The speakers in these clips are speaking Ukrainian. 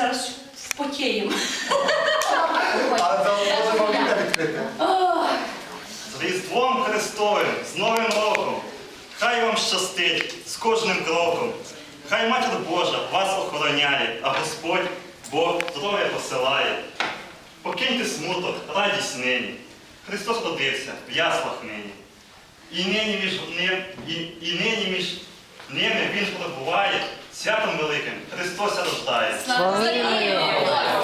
зараз вам відкрити. З Різдвом Христовим, з Новим роком. Хай вам щастить з кожним кроком. Хай Матір Божа вас охороняє, а Господь Бог здоров'я посилає. Покиньте смуток, радість нині. Христос родився в яслах нині. І нині між ним, і, і нині між ними Він перебуває, святом великим Христос рождає. Слава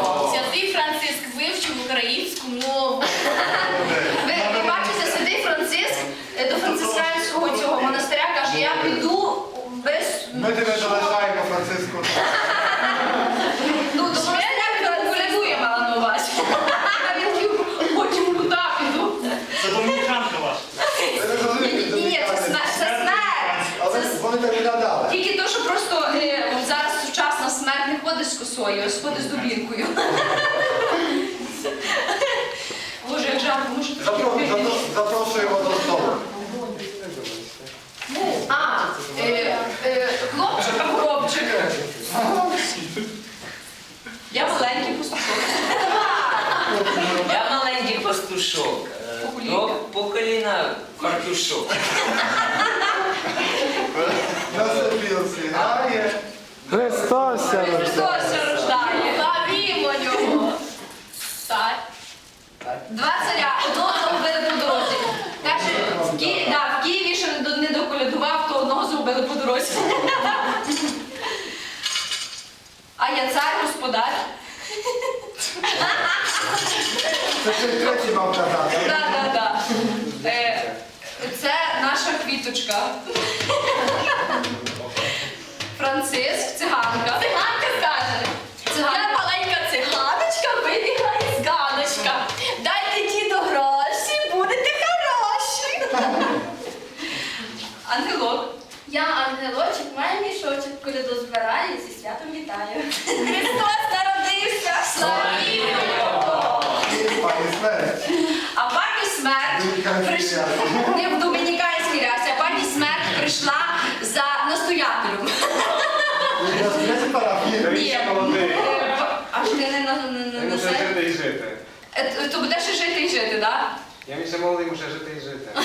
Богу! Святий Франциск вивчив українську мову. Ви, ви бачите, святий Франциск е, до францисканського цього монастиря каже, я піду без Ми тебе залишаємо, Франциску. ну, до монастиря піду, колядує мала на увазі. А він хотів, потім куди піду. Це домініканка ваша. Ви не Ні, розумієте, ні, ні, це смерть, це смерть. Але Це вони так виглядали. Тільки то, що просто е, зараз сучасна смерть не ходить ходить з дубінкою. Боже, як жарко, може Запро- запро- Запрошуємо до столу. А, е, е, хлопчик або хлопчик. Я маленький пастушок. Я маленький пастушок. е, Покоління. До поколіна картушок. На сопілці грає. Христос ся рождає. Христос ся рождає. Славімо його. Так. Два царя, одного загубили по дорозі. Каже, в, Ки... да, в Києві ще не до- не доколядував, то одного загубили по дорозі. А я цар, господар. Це ще третій мав казати. Так, так, да. Е, Це наша квіточка. Франциск, циганка. То будеш і жити і жити, так? Я ще молодий, мушу жити і жити.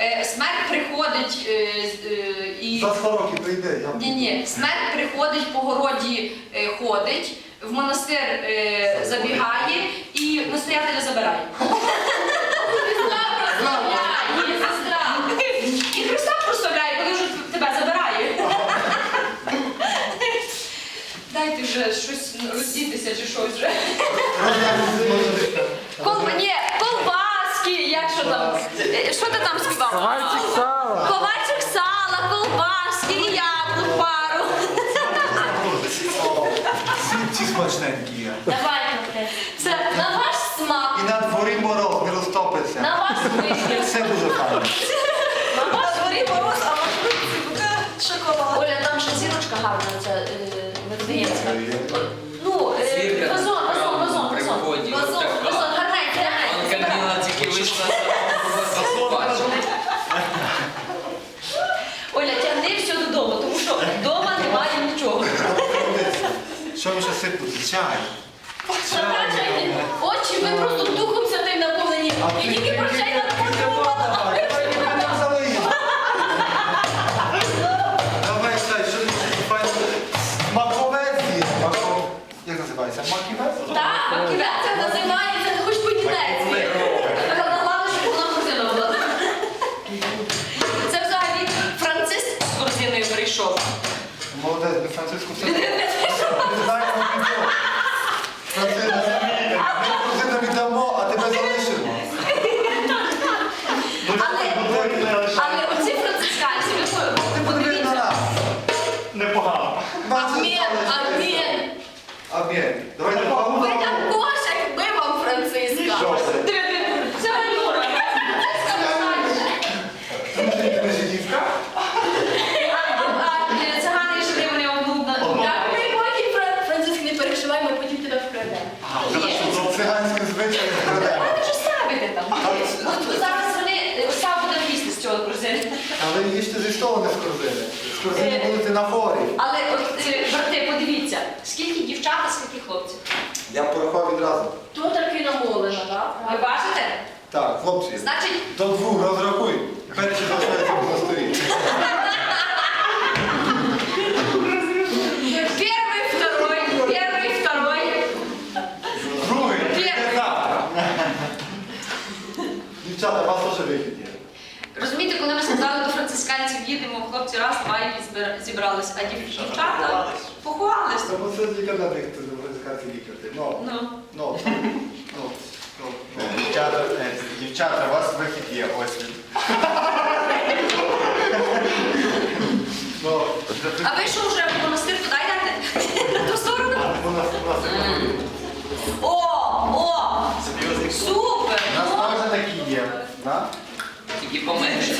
Е, Смерть приходить е, з- е, і. За 100 років прийде. я- Ні, ні, смерть приходить по городі, е, ходить, в монастир е, забігає і настоятеля забирає. Христа прославляє, сестра. І Христа прославляє, коли вже тебе забирає. Дайте вже щось роздітися чи щось вже. Колба, ні, колбаски, як що там? Е, Що ти там співав? Ковальчик сала. Ковальчик сала, колбаски і яблук пару. Ці смачненькі є. Давай, Христос. Це На ваш смак, І на дворі мороз не розтопиться. на ваш вибір. Все дуже файно. Чай. Забачайте, очі, ви просто духом святим наповнені. І тільки про чай наповнювала. Давай, чай, що ти файно? Маковець є. Як називається? Маківець? Так, це називається не хоч вона корзина була. Це взагалі Франциск з корзиною прийшов. Молодець, ми Франциску все. Не знаємо, Залишиться. амін. Амін. Давайте Ви паузу. також, як ми вам, Франциска. Що це? Диви, диви, Це Альона. Ти ж дівка? А е, цигани йшли, вони одну Так, ми потім, Фран- Франциск, не переживай, ми потім тебе вкрадемо. Циганські звичаї вкрадемо. Ви ж ставите там. От зараз вони сам буде їсти з цього корзини. Але їжте зі столу не з що з ними будете на форі. Але от, е, брати, подивіться, скільки дівчат, а скільки хлопців. Я порахував відразу. Тут таки намолено, так? Ви бачите? Так, хлопці, Значить, до двох розрахуй. Перші до залишаються на столі. Первый, второй, первый, второй. Другий, це. Дівчата, до їдемо, хлопці раз, два і зібрались, а дів- дівчата поховались. Бо це лікар на них, це францисканський лікар. Ну, Ну. ну, ну, ну. Дівчата, е, дівчата, у вас вихід є, ось він. Ну, А ви що вже в монастир туди йдете? На ту сторону? О, о, супер! У нас теж такі є. Тільки поменше.